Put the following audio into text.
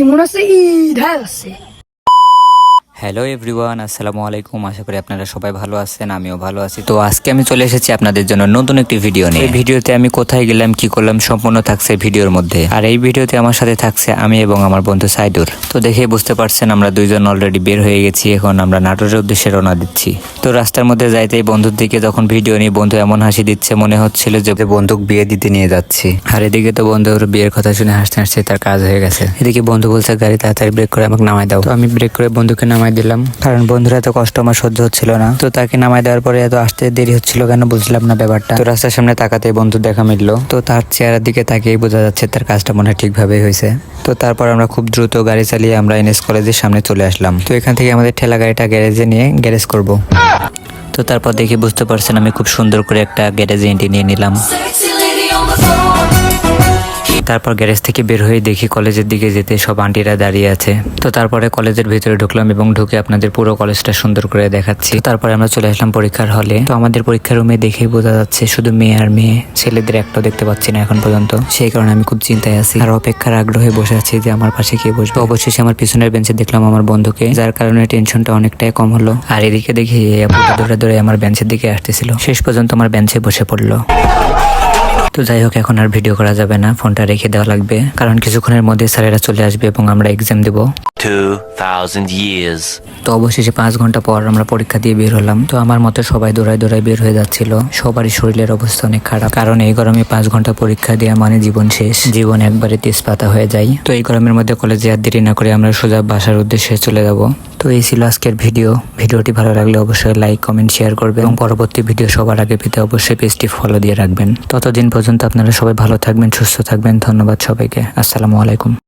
decimos, no se irá, se hello everyone আসসালামু আলাইকুম। আশা করি আপনারা সবাই ভালো আছেন, আমিও ভালো আছি। তো আজকে আমি চলে এসেছি আপনাদের জন্য নতুন একটি ভিডিও নিয়ে। এই ভিডিওতে আমি কোথায় গেলাম, কি করলাম, সম্পূর্ণ থাকছে ভিডিওর মধ্যে। আর এই ভিডিওতে আমার সাথে থাকছে আমি এবং আমার বন্ধু সাইদুর তো দেখেই বুঝতে পারছেন আমরা দুইজন অলরেডি বের হয়ে গেছি, এখন আমরা নাটোরের উদ্দেশ্যে রওনা দিচ্ছি। তো রাস্তার মধ্যে যাইতেই বন্ধুর দিকে যখন ভিডিও নিয়ে বন্ধু এমন হাসি দিচ্ছে, মনে হচ্ছিল যে বন্ধুক বিয়ে দিতে নিয়ে যাচ্ছি। আর এদিকে তো বন্ধুর বিয়ের কথা শুনে হাসতে হাসতে তার কাজ হয়ে গেছে। এদিকে বন্ধু বলছে, গাড়ি তাড়াতাড়ি ব্রেক করে আমাকে নামাই দাও। তো আমি ব্রেক করে বন্ধুকে নামাই দিলাম। কারণ বন্ধুরা এত কষ্ট আমার সহ্য হচ্ছিল না। তো তাকে নামাই দেওয়ার পরে এত আসতে দেরি হচ্ছিল কেন বুঝলাম না ব্যাপারটা। তো রাস্তার সামনে তাকাতে বন্ধু দেখা মিললো। তো তার চেহারার দিকে তাকিয়েই বোঝা যাচ্ছে তার কাজটা মনে হয় ঠিকভাবেই হয়েছে। তো তারপর আমরা খুব দ্রুত গাড়ি চালিয়ে আমরা এনএস কলেজের সামনে চলে আসলাম। তো এখান থেকে আমাদের ঠেলা গাড়িটা গ্যারেজে নিয়ে গ্যারেজ করব। তো তারপর দেখি বুঝতে পারছেন আমি খুব সুন্দর করে একটা গ্যারেজে এন্ট্রি নিয়ে নিলাম। তারপর গ্যারেজ থেকে বের হয়ে দেখি কলেজের দিকে যেতে সব আন্টিরা দাঁড়িয়ে আছে। তো তারপরে কলেজের ভিতরে ঢুকলাম এবং ঢুকে আপনাদের পুরো কলেজটা সুন্দর করে দেখাচ্ছি। তারপরে আমরা চলে আসলাম পরীক্ষার হলে। তো আমাদের পরীক্ষার রুমে দেখেই বোঝা যাচ্ছে শুধু মেয়ে আর মেয়ে। ছেলেদের একটাও দেখতে পাচ্ছি না এখন পর্যন্ত। সেই কারণে আমি খুব চিন্তায় আছি। আর অপেক্ষার আগ্রহে বসে আছি যে আমার পাশে কে বসবে। অবশেষে আমার পিছনের বেঞ্চে দেখলাম আমার বন্ধুকে, যার কারণে টেনশনটা অনেকটাই কম হলো। আর এদিকে দেখি আপুটা দৌড়ে দৌড়ে আমার বেঞ্চের দিকে আসতেছিল। শেষ পর্যন্ত আমার বেঞ্চে বসে পড়ল। তো যাই হোক এখন আর ভিডিও করা যাবে না ফোনটা রেখে দেওয়া লাগবে। কারণ কিছুক্ষণের মধ্যে স্যারেরা চলে আসবে এবং আমরা এক্সাম দেব। তো অবশেষে পাঁচ ঘণ্টা পর আমরা পরীক্ষা দিয়ে বের হলাম। তো আমার মতে সবাই দৌড়ায় দৌড়ায় বের হয়ে যাচ্ছিল। সবারই শরীরের অবস্থা অনেক খারাপ। কারণ এই গরমে পাঁচ ঘণ্টা পরীক্ষা দেওয়া মানে জীবন শেষ। জীবন একবারে তেজপাতা হয়ে যায়। তো এই গরমের মধ্যে কলেজে আর দেরি না করে আমরা সোজা বাসার উদ্দেশ্যে চলে যাব। তো এই ছিল আজকের ভিডিও। ভিডিওটি ভালো লাগলে অবশ্যই লাইক কমেন্ট শেয়ার করবে এবং পরবর্তী ভিডিও সবার আগে পেতে অবশ্যই পেজটি ফলো দিয়ে রাখবেন। ততদিন পর্যন্ত আপনারা সবাই ভালো থাকবেন, সুস্থ থাকবেন। ধন্যবাদ সবাইকে। আসসালামু আলাইকুম।